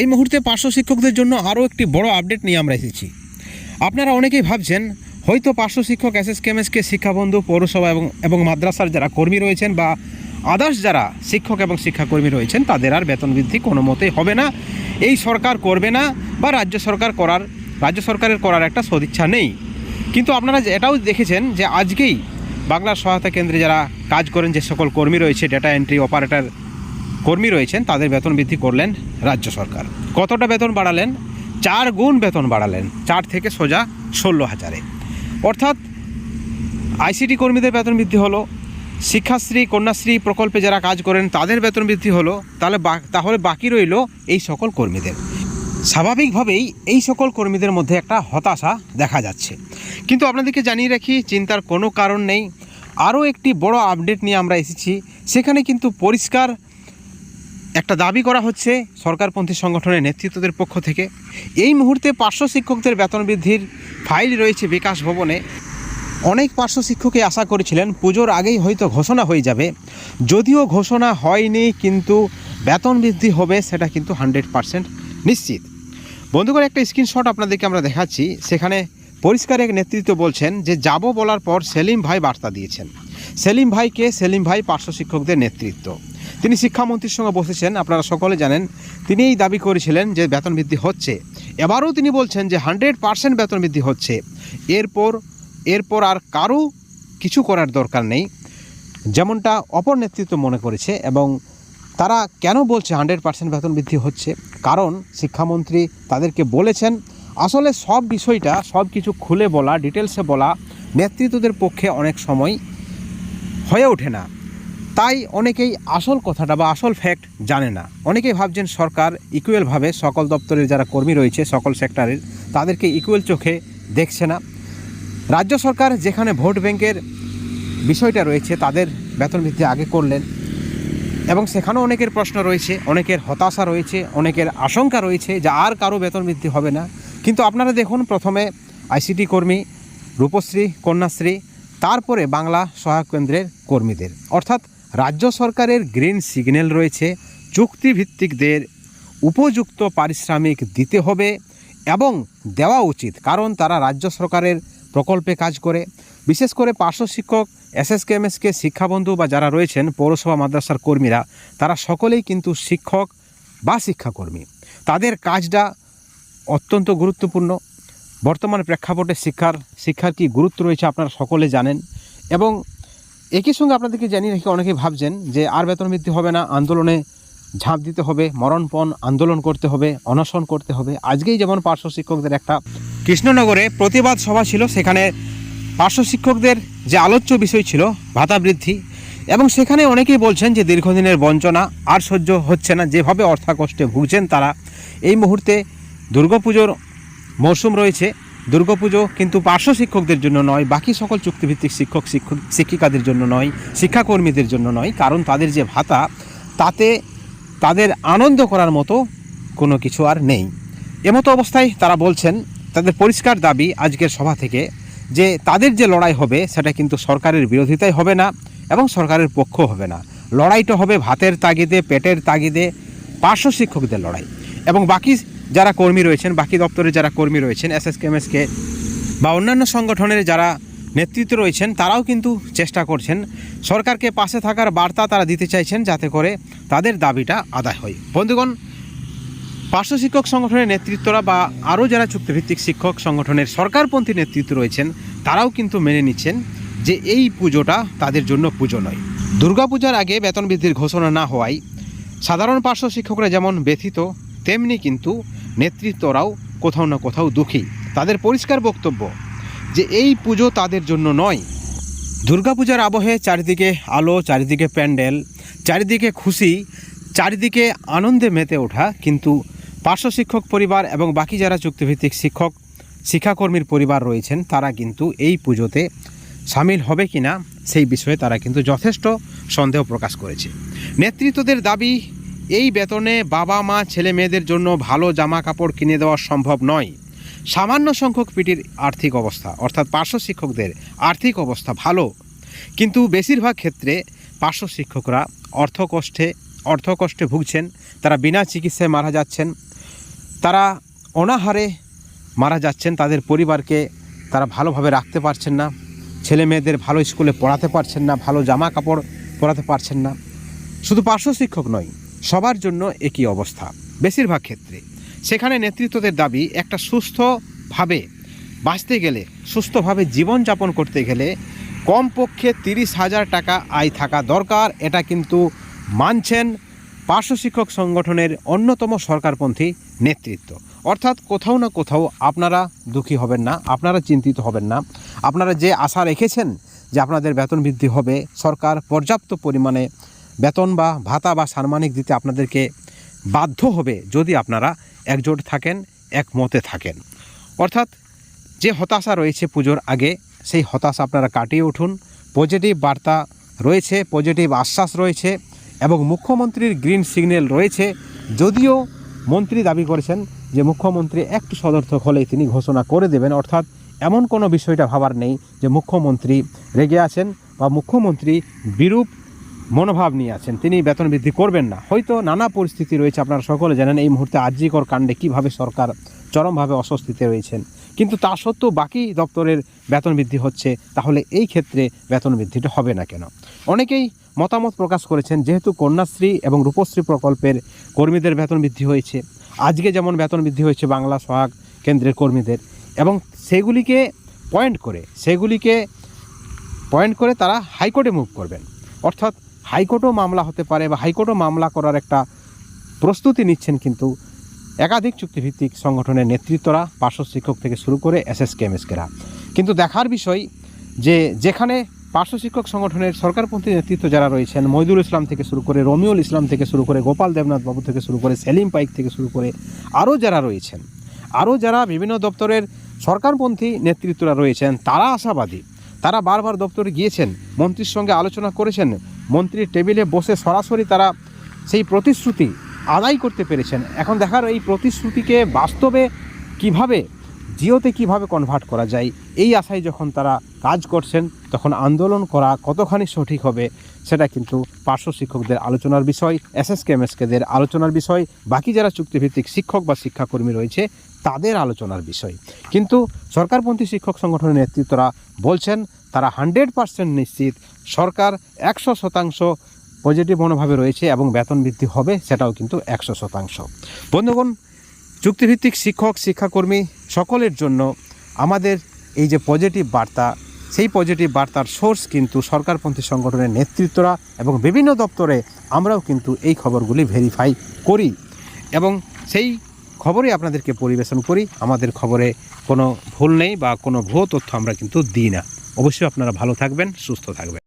এই মুহূর্তে পার্শ্ব শিক্ষকদের জন্য আরও একটি বড় আপডেট নিয়ে আমরা এসেছি। আপনারা অনেকেই ভাবছেন, হয়তো পার্শ্ব শিক্ষক, এস এস কেমএসকে শিক্ষাবন্ধু, পৌরসভা এবং এবং মাদ্রাসার যারা কর্মী রয়েছেন বা আদার্স যারা শিক্ষক এবং শিক্ষাকর্মী রয়েছেন, তাদের আর বেতন বৃদ্ধি কোনো মতেই হবে না। এই সরকার করবে না বা রাজ্য সরকার করার, রাজ্য সরকারের করার একটা সদিচ্ছা নেই। কিন্তু আপনারা এটাও দেখেছেন যে আজকেই বাংলার সহায়তা কেন্দ্রে যারা কাজ করেন, যে সকল কর্মী রয়েছে ডেটা এন্ট্রি অপারেটর কর্মী রয়েছেন, তাদের বেতন বৃদ্ধি করলেন রাজ্য সরকার। কতটা বেতন বাড়ালেন? চার গুণ বেতন বাড়ালেন, চার থেকে সোজা ষোলো হাজারে। অর্থাৎ আইসিটি কর্মীদের বেতন বৃদ্ধি হলো, শিক্ষাশ্রী, কন্যাশ্রী প্রকল্পে যারা কাজ করেন, তাদের বেতন বৃদ্ধি হলো, তাহলে তাহলে বাকি রইল এই সকল কর্মীদের। স্বাভাবিকভাবেই এই সকল কর্মীদের মধ্যে একটা হতাশা দেখা যাচ্ছে। কিন্তু আপনাদেরকে জানিয়ে রাখি, চিন্তার কোনো কারণ নেই। আরও একটি বড় আপডেট নিয়ে আমরা এসেছি, সেখানে কিন্তু পরিষ্কার একটা দাবি করা হচ্ছে সরকারপন্থী সংগঠনের নেতৃত্বদের পক্ষ থেকে। এই মুহূর্তে পার্শ্ব শিক্ষকদের বেতন বৃদ্ধির ফাইল রয়েছে বিকাশ ভবনে। অনেক পার্শ্ব শিক্ষকই আশা করেছিলেন পুজোর আগেই হয়তো ঘোষণা হয়ে যাবে। যদিও ঘোষণা হয়নি, কিন্তু বেতন বৃদ্ধি হবে সেটা কিন্তু হান্ড্রেড পারসেন্ট নিশ্চিত। বন্ধুগণ, একটা স্ক্রিনশট আপনাদেরকে আমরা দেখাচ্ছি। সেখানে পরিষ্কার এক নেতৃত্ব বলছেন যে, যাব বলার পর সেলিম ভাই বার্তা দিয়েছেন। সেলিম ভাইকে সেলিম ভাই পার্শ্ব শিক্ষকদের নেতৃত্ব। তিনি শিক্ষামন্ত্রীর সঙ্গে বসেছেন, আপনারা সকলে জানেন তিনি এই দাবি করেছিলেন যে বেতন বৃদ্ধি হচ্ছে। এবারও তিনি বলছেন যে হান্ড্রেড পার্সেন্ট বেতন বৃদ্ধি হচ্ছে। এরপর এরপর আর কারও কিছু করার দরকার নেই। যেমনটা অপর নেতৃত্ব মনে করেছে এবং তারা কেন বলছে হান্ড্রেড পার্সেন্ট বেতন বৃদ্ধি হচ্ছে? কারণ শিক্ষামন্ত্রী তাদেরকে বলেছেন, আসলে সব বিষয়টা, সব কিছু খুলে বলা, ডিটেলসে বলা নেতৃত্বদের পক্ষে অনেক সময় হয়ে ওঠে না। তাই অনেকেই আসল কথাটা বা আসল ফ্যাক্ট জানে না। অনেকেই ভাবছেন সরকার ইকুয়ালভাবে সকল দপ্তরের যারা কর্মী রয়েছে, সকল সেক্টরের তাদেরকে ইকুয়াল চোখে দেখছে না। রাজ্য সরকার যেখানে ভোট ব্যাংকের বিষয়টা রয়েছে, তাদের বেতন বৃদ্ধি আগে করলেন। এবং সেখানেও অনেকের প্রশ্ন রয়েছে, অনেকের হতাশা রয়েছে, অনেকের আশঙ্কা রয়েছে যে আর কারও বেতন বৃদ্ধি হবে না। কিন্তু আপনারা দেখুন, প্রথমে আইসিটি কর্মী রূপশ্রী, কন্যাশ্রী, তারপরে বাংলা সহায়ক কেন্দ্রের কর্মীদের। অর্থাৎ রাজ্য সরকারের গ্রিন সিগন্যাল রয়েছে, চুক্তিভিত্তিকদের উপযুক্ত পারিশ্রমিক দিতে হবে এবং দেওয়া উচিত, কারণ তারা রাজ্য সরকারের প্রকল্পে কাজ করে। বিশেষ করে পার্শ্ব শিক্ষক, এসএসকেএমএসকে শিক্ষাবন্ধু বা যারা রয়েছেন, পৌরসভা মাদ্রাসার কর্মীরা, তারা সকলেই কিন্তু শিক্ষক বা শিক্ষাকর্মী। তাদের কাজটা অত্যন্ত গুরুত্বপূর্ণ। বর্তমান প্রেক্ষাপটে শিক্ষার শিক্ষার কি গুরুত্ব রয়েছে আপনারা সকলে জানেন এবং একই সঙ্গে আপনাদেরকে জানিয়ে রাখি, অনেকেই ভাবছেন যে আর বেতন বৃদ্ধি হবে না, আন্দোলনে ঝাঁপ দিতে হবে, মরণপণ আন্দোলন করতে হবে, অনশন করতে হবে। আজকেই যেমন পার্শ্ব শিক্ষকদের একটা কৃষ্ণনগরে প্রতিবাদ সভা ছিল, সেখানে পার্শ্ব শিক্ষকদের যে আলোচ্য বিষয় ছিল, ভাতা বৃদ্ধি, এবং সেখানে অনেকেই বলছেন যে দীর্ঘদিনের বঞ্চনা আর সহ্য হচ্ছে না, যেভাবে অর্থাকষ্টে ভুগছেন তারা, এই মুহূর্তে দুর্গাপুজোর মরশুম রয়েছে। দুর্গাপুজো কিন্তু পার্শ্ব শিক্ষকদের জন্য নয়, বাকি সকল চুক্তিভিত্তিক শিক্ষক শিক্ষক, শিক্ষিকাদের জন্য নয়, শিক্ষাকর্মীদের জন্য নয়, কারণ তাদের যে ভাতা, তাতে তাদের আনন্দ করার মতো কোনো কিছু আর নেই। এমতো অবস্থায় তারা বলছেন, তাদের পরিষ্কার দাবি আজকের সভা থেকে যে তাদের যে লড়াই হবে, সেটা কিন্তু সরকারের বিরোধিতাই হবে না এবং সরকারের পক্ষ হবে না। লড়াইটা হবে ভাতের তাগিদে, পেটের তাগিদে, পার্শ্ব শিক্ষকদের লড়াই। এবং বাকি যারা কর্মী রয়েছেন, বাকি দপ্তরে যারা কর্মী রয়েছেন এস এস কেমএসকে বা অন্যান্য সংগঠনের যারা নেতৃত্ব রয়েছেন, তারাও কিন্তু চেষ্টা করছেন সরকারকে পাশে থাকার বার্তা তারা দিতে চাইছেন যাতে করে তাদের দাবিটা আদায় হয়। বন্ধুগণ, পার্শ্ব শিক্ষক সংগঠনের নেতৃত্বরা বা আরও যারা চুক্তিভিত্তিক শিক্ষক সংগঠনের সরকারপন্থী নেতৃত্ব রয়েছেন, তারাও কিন্তু মেনে নিচ্ছেন যে এই পুজোটা তাদের জন্য পুজো নয়। দুর্গাপূজার আগে বেতন বৃদ্ধির ঘোষণা না হওয়ায় সাধারণ পার্শ্ব শিক্ষকরা যেমন ব্যথিত তেমনি কিন্তু নেতৃত্বরাও কোথাও না কোথাও দুঃখী। তাদের পরিষ্কার বক্তব্য যে এই পুজো তাদের জন্য নয়। দুর্গাপূজার আবহে চারিদিকে আলো, চারিদিকে প্যান্ডেল, চারিদিকে খুশি, চারিদিকে আনন্দে মেতে ওঠা কিন্তু পার্শ্ব শিক্ষক পরিবার এবং বাকি যারা চুক্তিভিত্তিক শিক্ষক, শিক্ষাকর্মীর পরিবার রয়েছেন, তারা কিন্তু এই পুজোতে সামিল হবে কি না সেই বিষয়ে তারা কিন্তু যথেষ্ট সন্দেহ প্রকাশ করেছে। নেতৃত্বদের দাবি এই বেতনে বাবা, মা, ছেলে মেয়েদের জন্য ভালো জামা কাপড় কিনে দেওয়া সম্ভব নয়। সামান্য সংখ্যক পিটির আর্থিক অবস্থা, অর্থাৎ পার্শ্ব শিক্ষকদের আর্থিক অবস্থা ভালো। কিন্তু বেশিরভাগ ক্ষেত্রে পার্শ্ব শিক্ষকরা অর্থকষ্টে অর্থকষ্টে ভুগছেন, তারা বিনা চিকিৎসায় মারা যাচ্ছেন, তারা অনাহারে মারা যাচ্ছেন, তাদের পরিবারকে তারা ভালোভাবে রাখতে পারছেন না, ছেলে মেয়েদের ভালো স্কুলে পড়াতে পারছেন না, ভালো জামা কাপড় পরাতে পারছেন না। শুধু পার্শ্ব শিক্ষক নয় সবার জন্য একই অবস্থা, বেশিরভাগ ক্ষেত্রে। সেখানে নেতৃত্বদের দাবি, একটা সুস্থভাবে বাঁচতে গেলে, সুস্থভাবে জীবনযাপন করতে গেলে কমপক্ষে তিরিশ হাজার টাকা আয় থাকা দরকার। এটা কিন্তু মানছেন পার্শ্ব শিক্ষক সংগঠনের অন্যতম সরকারপন্থী নেতৃত্ব। অর্থাৎ কোথাও না কোথাও আপনারা দুঃখী হবেন না, আপনারা চিন্তিত হবেন না। আপনারা যে আশা রেখেছেন যে আপনাদের বেতন বৃদ্ধি হবে, সরকার পর্যাপ্ত পরিমাণে বেতন বা ভাতা বা সাম্মানিক দিতে আপনাদেরকে বাধ্য হবে যদি আপনারা একজোট থাকেন, একমতে থাকেন। অর্থাৎ যে হতাশা রয়েছে পুজোর আগে, সেই হতাশা আপনারা কাটিয়ে উঠুন। পজিটিভ বার্তা রয়েছে পজিটিভ আশ্বাস রয়েছে এবং মুখ্যমন্ত্রীর গ্রিন সিগন্যাল রয়েছে। যদিও মন্ত্রী দাবি করেছেন যে মুখ্যমন্ত্রী একটু সদর্থক হলেই তিনি ঘোষণা করে দেবেন। অর্থাৎ এমন কোনো বিষয়টা ভাবার নেই যে মুখ্যমন্ত্রী রেগে আছেন বা মুখ্যমন্ত্রী বিরূপ মনোভাব নিয়ে আছেন। তিনি বেতন বৃদ্ধি করবেন না। হয়তো নানা পরিস্থিতি রয়েছে, আপনারা সকলে জানেন এই মুহূর্তে আর্যিকর কাণ্ডে কীভাবে সরকার চরমভাবে অস্বস্তিতে রয়েছেন। কিন্তু তা সত্ত্বেও বাকি দপ্তরের বেতন বৃদ্ধি হচ্ছে, তাহলে এই ক্ষেত্রে বেতন বৃদ্ধিটা হবে না কেন? অনেকেই মতামত প্রকাশ করেছেন, যেহেতু কন্যাশ্রী এবং রূপশ্রী প্রকল্পের কর্মীদের বেতন বৃদ্ধি হয়েছে, আজকে যেমন বেতন বৃদ্ধি হয়েছে বাংলা সহায়ক কেন্দ্রের কর্মীদের, এবং সেগুলিকে পয়েন্ট করে, সেগুলিকে পয়েন্ট করে তারা হাইকোর্টে মুভ করবেন। অর্থাৎ হাইকোর্টও মামলা হতে পারে বা হাইকোর্টও মামলা করার একটা প্রস্তুতি নিচ্ছেন কিন্তু একাধিক চুক্তিভিত্তিক সংগঠনের নেতৃত্বরা, পার্শ্ব শিক্ষক থেকে শুরু করে এসএসকে, এমএসকেরা। কিন্তু দেখার বিষয় যে যেখানে পার্শ্ব শিক্ষক সংগঠনের সরকারপন্থী নেতৃত্ব যারা রয়েছেন মইদুল ইসলাম থেকে শুরু করে, রমিউল ইসলাম থেকে শুরু করে, গোপাল দেবনাথ বাবু থেকে শুরু করে, সেলিম পাইক থেকে শুরু করে আরও যারা রয়েছেন, আরও যারা বিভিন্ন দপ্তরের সরকারপন্থী নেতৃত্বরা রয়েছেন, তারা আশাবাদী তারা বারবার দপ্তরে গিয়েছেন, মন্ত্রীর সঙ্গে আলোচনা করেছেন, মন্ত্রীর টেবিলে বসে সরাসরি তারা সেই প্রতিশ্রুতি আদায় করতে পেরেছেন। এখন দেখার এই প্রতিশ্রুতিকে বাস্তবে কীভাবে, জিওতে কীভাবে কনভার্ট করা যায়, এই আশায় যখন তারা কাজ করছেন, তখন আন্দোলন করা কতখানি সঠিক হবে, সেটা কিন্তু পার্শ্ব শিক্ষকদের আলোচনার বিষয় এস এস আলোচনার বিষয়, বাকি যারা চুক্তিভিত্তিক শিক্ষক বা শিক্ষাকর্মী রয়েছে তাদের আলোচনার বিষয়। কিন্তু সরকারপন্থী শিক্ষক সংগঠনের নেতৃত্বরা বলছেন, তারা হান্ড্রেড পার্সেন্ট নিশ্চিত সরকার একশো শতাংশ পজিটিভ মনোভাবে রয়েছে এবং বেতন বৃদ্ধি হবে, সেটাও কিন্তু একশো শতাংশ। বন্ধুগণ, চুক্তিভিত্তিক শিক্ষক, শিক্ষাকর্মী সকলের জন্য আমাদের এই যে পজিটিভ বার্তা, সেই পজিটিভ বার্তার সোর্স কিন্তু সরকারপন্থী সংগঠনের নেতৃত্বরা এবং বিভিন্ন দপ্তরে আমরাও কিন্তু এই খবরগুলি ভেরিফাই করি। এবং সেই খবরই আপনাদেরকে পরিবেশন করি। আমাদের খবরে কোনো ভুল নেই বা কোনো ভুয়ো তথ্য আমরা কিন্তু দিই না। অবশ্যই আপনারা ভালো থাকবেন, সুস্থ থাকবেন।